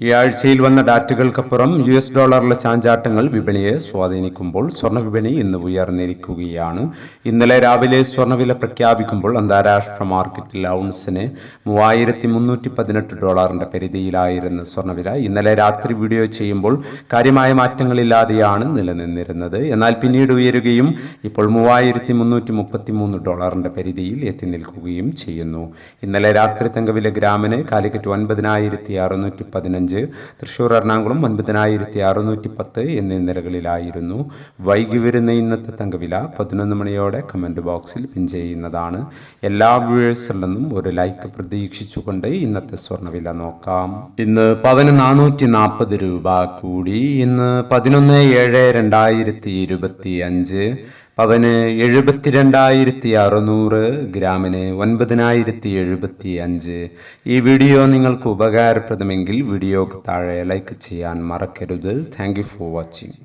ഈ ആഴ്ചയിൽ വന്ന ഡാറ്റകൾക്കപ്പുറം യു എസ് ഡോളറിലെ ചാഞ്ചാട്ടങ്ങൾ വിപണിയെ സ്വാധീനിക്കുമ്പോൾ സ്വർണ ഇന്ന് ഉയർന്നിരിക്കുകയാണ്. ഇന്നലെ രാവിലെ സ്വർണവില പ്രഖ്യാപിക്കുമ്പോൾ അന്താരാഷ്ട്ര മാർക്കറ്റിൽ ഔൺസിന് മൂവായിരത്തി മുന്നൂറ്റി പതിനെട്ട് ഡോളറിന്റെ പരിധിയിലായിരുന്നു സ്വർണവില ഇന്നലെ രാത്രി വീഡിയോ ചെയ്യുമ്പോൾ കാര്യമായ മാറ്റങ്ങളില്ലാതെയാണ് നിലനിന്നിരുന്നത്. എന്നാൽ പിന്നീട് ഉയരുകയും ഇപ്പോൾ മൂവായിരത്തി മുന്നൂറ്റി മുപ്പത്തി മൂന്ന് ഡോളറിന്റെ പരിധിയിൽ എത്തി നിൽക്കുകയും ചെയ്യുന്നു. ഇന്നലെ രാത്രി തങ്കവില ഗ്രാമിന് കാലിക്കറ്റ് ഒൻപതിനായിരത്തി അറുന്നൂറ്റി പതിനഞ്ച് തൃശൂർ എറണാകുളം ഒൻപതിനായിരത്തി അറുന്നൂറ്റി പത്ത് എന്നീ നിലകളിലായിരുന്നു വൈകി വരുന്ന ഇന്നത്തെ തങ്കവില പതിനൊന്ന് മണിയോടെ കമന്റ് ബോക്സിൽ പിൻ ചെയ്യുന്നതാണ്. എല്ലാ വ്യൂവേഴ്സിൽ ഒരു ലൈക്ക് പ്രതീക്ഷിച്ചുകൊണ്ട് ഇന്നത്തെ സ്വർണവില നോക്കാം. ഇന്ന് പവന് നാനൂറ്റി നാൽപ്പത് രൂപ കൂടി. ഇന്ന് പതിനൊന്ന് ഏഴ് രണ്ടായിരത്തി ഇരുപത്തി അഞ്ച് പവന് എഴുപത്തിരണ്ടായിരത്തി അറുന്നൂറ് ഗ്രാമിന് ഒൻപതിനായിരത്തി എഴുപത്തി അഞ്ച് ഈ വീഡിയോ നിങ്ങൾക്ക് ഉപകാരപ്രദമെങ്കിൽ വീഡിയോക്ക് താഴെ ലൈക്ക് ചെയ്യാൻ മറക്കരുത്. Thank for watching